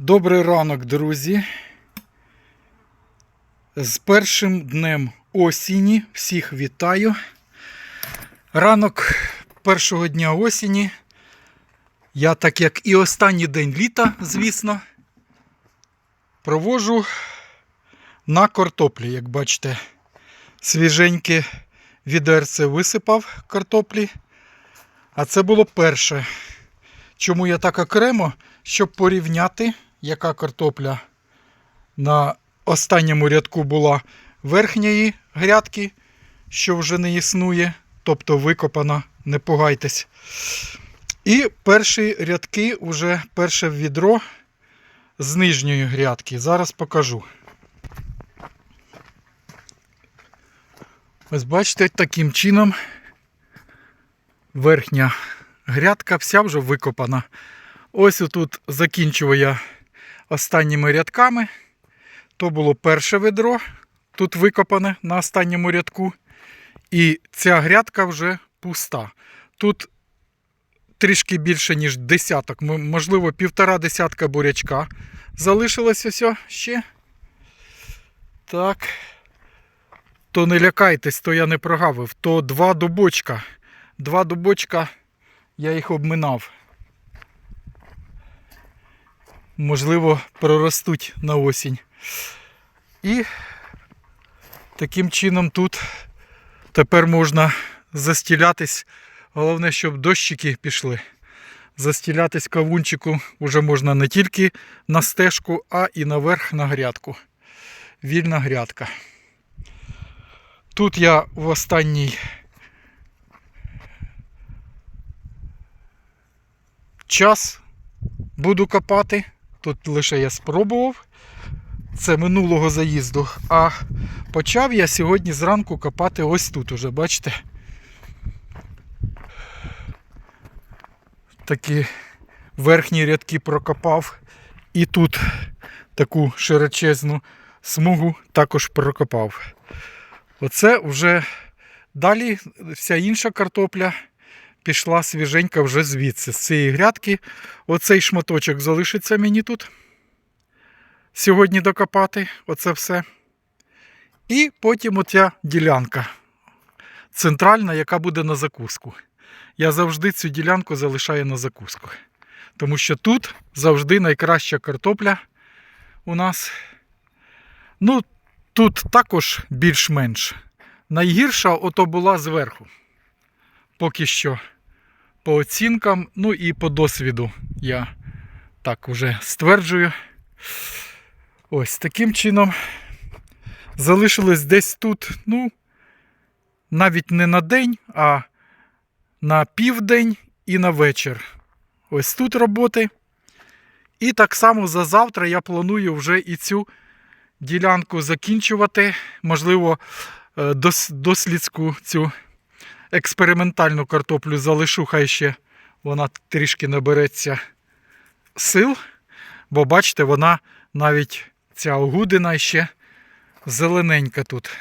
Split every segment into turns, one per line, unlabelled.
Добрий ранок, друзі. З першим днем осені всіх вітаю. Ранок першого дня осені. Я, так як і останній день літа, звісно, провожу на картоплі, як бачите, свіженьке відерце висипав картоплі. А це було перше. Чому я так окремо? Щоб порівняти, яка картопля на останньому рядку була верхньої грядки, що вже не існує, тобто викопана, не пугайтесь. І перші рядки, вже перше відро з нижньої грядки. Зараз покажу. Ось бачите, таким чином верхня грядка вся вже викопана. Ось отут закінчую я останніми рядками. То було перше ведро, тут викопане на останньому рядку. І ця грядка вже пуста. Тут трішки більше, ніж десяток, можливо, півтора десятка бурячка. Залишилось ось ще. Так. То не лякайтесь, то я не прогавив. То два дубочка. Два дубочка я їх обминав. Можливо, проростуть на осінь. І таким чином тут тепер можна застілятись. Головне, щоб дощики пішли. Застілятись кавунчику вже можна не тільки на стежку, а і наверх на грядку. Вільна грядка. Тут я в останній час буду копати. Тут лише я спробував. Це минулого заїзду. А почав я сьогодні зранку копати ось тут уже, бачите? Такі верхні рядки прокопав. І тут таку широчезну смугу також прокопав. Оце вже далі вся інша картопля пішла свіженька вже звідси, з цієї грядки. Оцей шматочок залишиться мені тут. Сьогодні докопати оце все. І потім оця ділянка центральна, яка буде на закуску. Я завжди цю ділянку залишаю на закуску. Тому що тут завжди найкраща картопля у нас. Ну, тут також більш-менш. Найгірша ото була зверху. Поки що по оцінкам, ну і по досвіду я так уже стверджую. Ось таким чином залишилось десь тут, ну, навіть не на день, а на південь і на вечір. Ось тут роботи. І так само за завтра я планую вже і цю ділянку закінчувати. Можливо, е, дослідську цю експериментальну картоплю залишу, хай ще вона трішки набереться сил. Бо бачите, вона навіть ця огудина ще зелененька тут.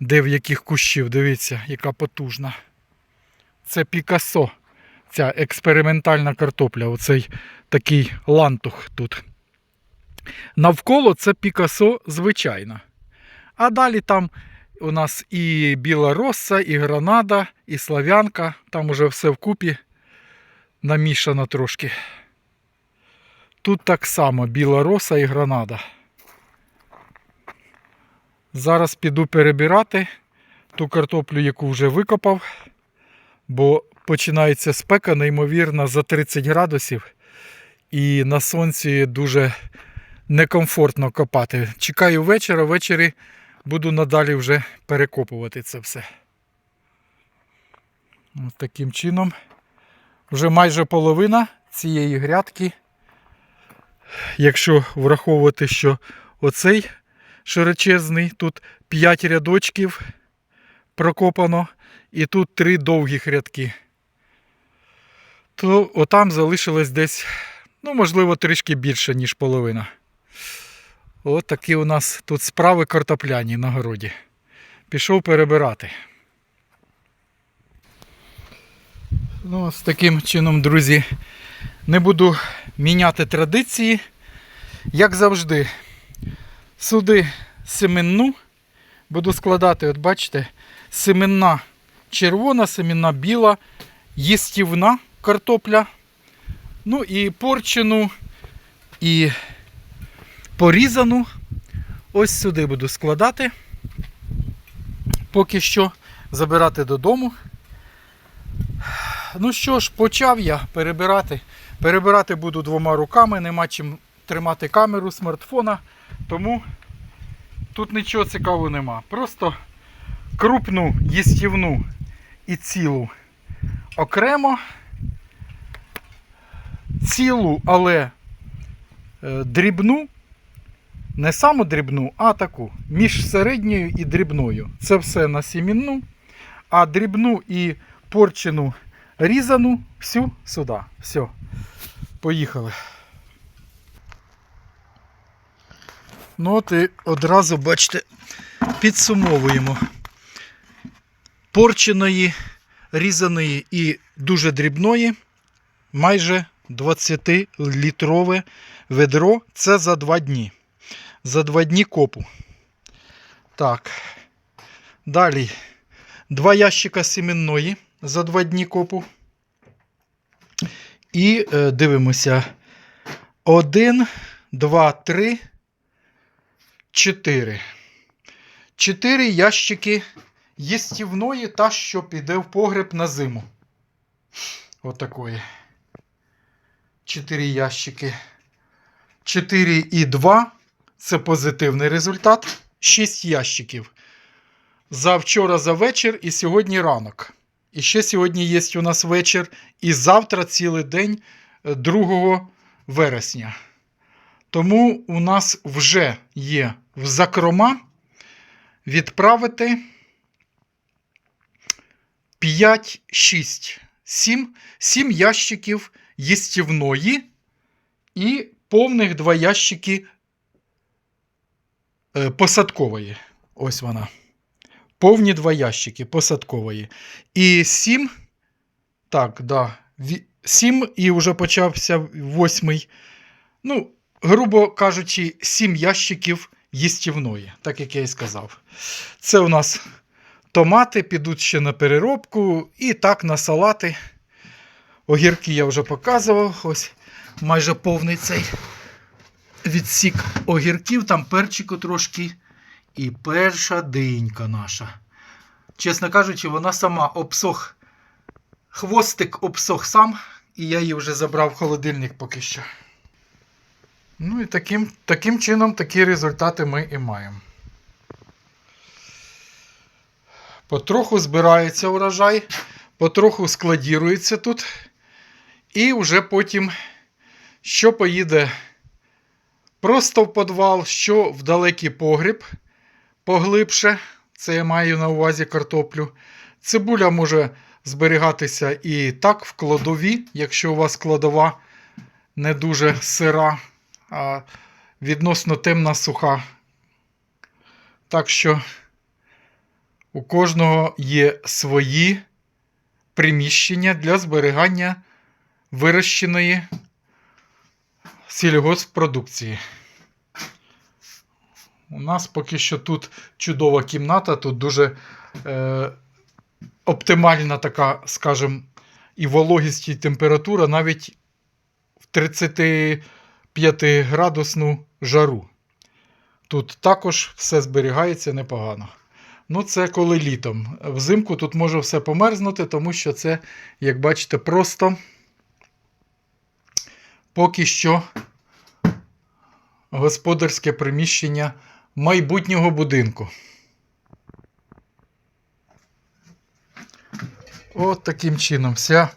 Де в яких кущів, дивіться, яка потужна. Це Пікасо. Ця експериментальна картопля. Оцей такий лантух тут. Навколо це Пікасо звичайна. А далі там у нас і біла роса, і гранада, і славянка. Там уже все вкупі намішано трошки. Тут так само біла роса і гранада. Зараз піду перебирати ту картоплю, яку вже викопав, бо починається спека, неймовірно, за 30 градусів. І на сонці дуже некомфортно копати. Чекаю вечора, ввечері буду надалі вже перекопувати це все. Ось таким чином. Вже майже половина цієї грядки. Якщо враховувати, що оцей широчезний, тут 5 рядочків прокопано, і тут 3 довгих рядки, то отам залишилось десь, ну, можливо, трішки більше, ніж половина. От такі у нас тут справи картопляні на городі. Пішов перебирати. Ну, з таким чином, друзі, не буду міняти традиції. Як завжди, сюди семенну буду складати, от бачите, семенна червона, семенна біла, їстівна картопля. Ну і порчену, і порізану. Ось сюди буду складати. Поки що забирати додому. Ну що ж, почав я перебирати. Перебирати буду двома руками, нема чим тримати камеру смартфона, тому тут нічого цікавого нема. Просто крупну їстівну і цілу окремо. Цілу, але е, дрібну, не саму дрібну, а таку між середньою і дрібною. Це все на сімінну, а дрібну і порчену різану всю сюди. Все. Поїхали. Ну от і одразу, бачите, підсумовуємо. Порченої, різаної і дуже дрібної, майже 20-літрове ведро. Це за два дні. За два дні копу. Так. Далі. Два ящика семенної за два дні копу. І е, дивимося. Один, два, три, чотири. Чотири ящики їстівної та, що піде в погреб на зиму. Отакої. Чотири ящики. 4 і 2 це позитивний результат. 6 ящиків. За вчора за вечір і сьогодні ранок. І ще сьогодні є у нас вечір, і завтра цілий день е, 2 вересня. Тому у нас вже є в закрома відправити 5, 6, 7, 7 ящиків їстівної і повних 2 ящики е, посадкової. Ось вона. Повні 2 ящики посадкової. І 7, так, да, 7 і вже почався восьмий. Ну, грубо кажучи, 7 ящиків їстівної, так як я і сказав. Це у нас томати, підуть ще на переробку, і так на салати. Огірки я вже показував. Ось майже повний цей відсік огірків, там перчику трошки. І перша динька наша. Чесно кажучи, вона сама обсох. Хвостик обсох сам, і я її вже забрав в холодильник поки що. Ну і таким, таким чином такі результати ми і маємо. Потроху збирається урожай, потроху складірується тут. І вже потім, що поїде просто в підвал, що в далекий погріб поглибше. Це я маю на увазі картоплю. Цибуля може зберігатися і так в кладові, якщо у вас кладова не дуже сира, а відносно темна суха. Так що у кожного є свої приміщення для зберігання вирощеної сільгосппродукції. У нас поки що тут чудова кімната, тут дуже е, оптимальна така, скажімо, і вологість, і температура навіть в 35 градусну жару. Тут також все зберігається непогано. Ну, це коли літом. Взимку тут може все померзнути, тому що це, як бачите, просто поки що господарське приміщення майбутнього будинку. От таким чином вся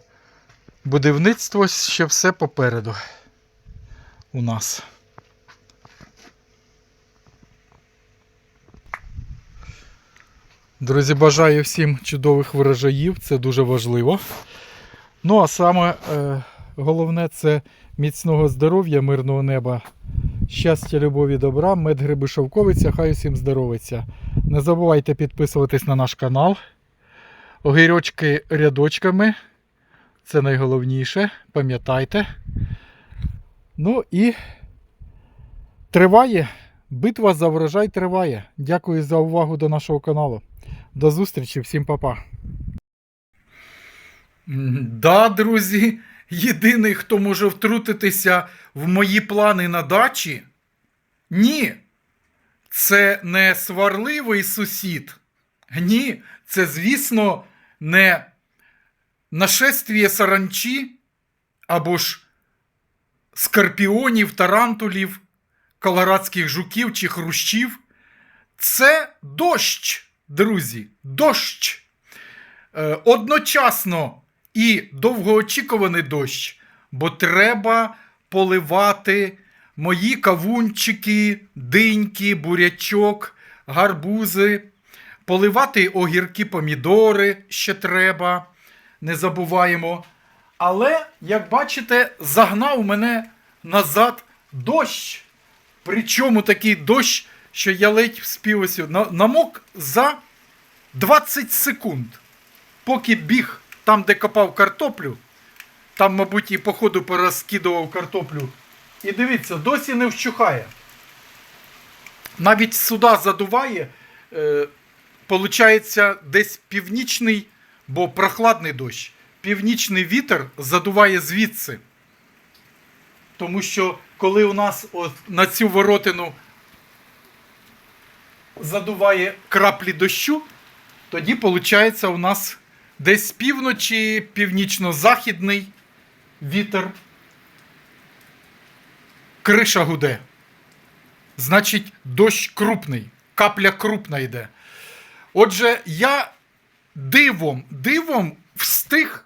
будівництво ще все попереду у нас. Друзі, бажаю всім чудових врожаїв, це дуже важливо. Ну, а саме е, головне це міцного здоров'я, мирного неба, щастя, любові, добра, мед гриби шовковиця, хай усім здоровиться. Не забувайте підписуватись на наш канал. Огірочки рядочками. Це найголовніше. Пам'ятайте. Ну і триває. Битва за врожай триває. Дякую за увагу до нашого каналу. До зустрічі, всім па-па. Да, друзі, єдиний, хто може втрутитися в мої плани на дачі. Ні. Це не сварливий сусід. Ні, це, звісно, не нашествіє саранчі або ж скорпіонів, тарантулів, колорадських жуків чи хрущів. Це дощ, друзі, дощ. Е, одночасно і довгоочікуваний дощ, бо треба поливати мої кавунчики, диньки, бурячок, гарбузи, поливати огірки, помідори ще треба, не забуваємо. Але, як бачите, загнав мене назад дощ. Причому такий дощ, що я ледь вспів ось намок за 20 секунд. Поки біг там, де копав картоплю, там, мабуть, і по ходу порозкидував картоплю. І дивіться, досі не вщухає. Навіть сюди задуває, е, десь північний, бо прохладний дощ. Північний вітер задуває звідси. Тому що коли у нас от на цю воротину задуває краплі дощу, тоді виходить у нас десь з півночі північно-західний вітер. Криша гуде. Значить, дощ крупний, капля крупна йде. Отже, я дивом, дивом встиг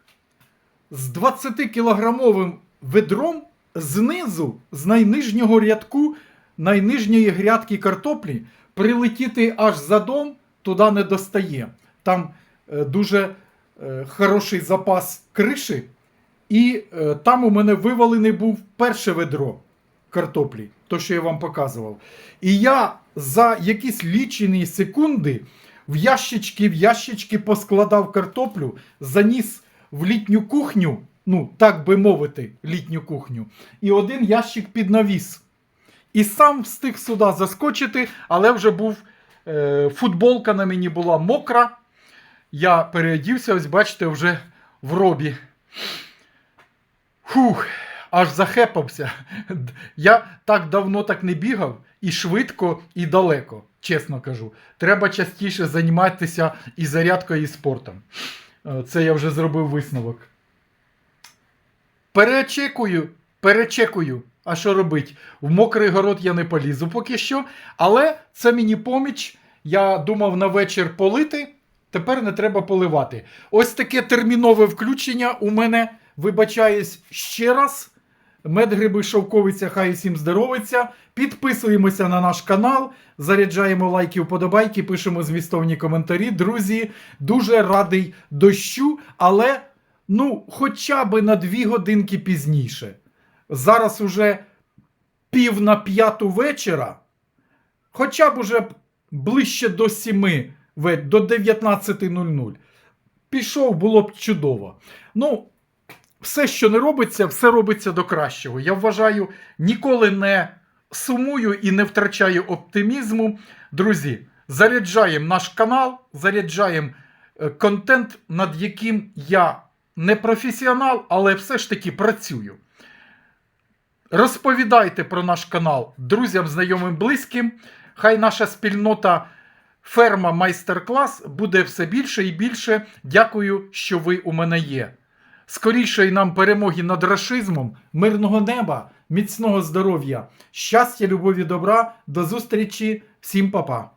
з 20-кілограмовим ведром знизу, з найнижнього рядку, найнижньої грядки картоплі, прилетіти аж за дом, туди не достає. Там е, дуже хороший запас криші, і е, там у мене вивалений був перше ведро картоплі, то, що я вам показував. І я за якісь лічені секунди в ящички, в ящички поскладав картоплю, заніс в літню кухню, ну, так би мовити, літню кухню, і один ящик під навіс. І сам встиг сюди заскочити, але вже був е, футболка на мені була мокра. Я переодівся, ось бачите, вже в робі. Фух, аж захепався. Я так давно так не бігав, і швидко, і далеко, чесно кажу. Треба частіше займатися і зарядкою, і спортом. Е, Це я вже зробив висновок. Перечекую, перечекую. А що робить? В мокрий город я не полізу поки що. Але це мені поміч. Я думав на вечір полити. Тепер не треба поливати. Ось таке термінове включення у мене. Вибачаюсь ще раз. Медгриби Шовковиця, хай усім здоровиться. Підписуємося на наш канал, заряджаємо лайки, вподобайки, пишемо змістовні коментарі. Друзі, дуже радий дощу, але ну, хоча б на дві годинки пізніше. Зараз уже пів на п'яту вечора, хоча б уже ближче до сіми, до 19.00. Пішов, було б чудово. Ну, все, що не робиться, все робиться до кращого. Я вважаю, ніколи не сумую і не втрачаю оптимізму. Друзі, заряджаємо наш канал, заряджаємо е, контент, над яким я не професіонал, але все ж таки працюю. Розповідайте про наш канал друзям, знайомим, близьким. Хай наша спільнота ферма майстер-клас буде все більше і більше. Дякую, що ви у мене є. Скорішої нам перемоги над рашизмом, мирного неба, міцного здоров'я, щастя, любові, добра. До зустрічі, всім па-па.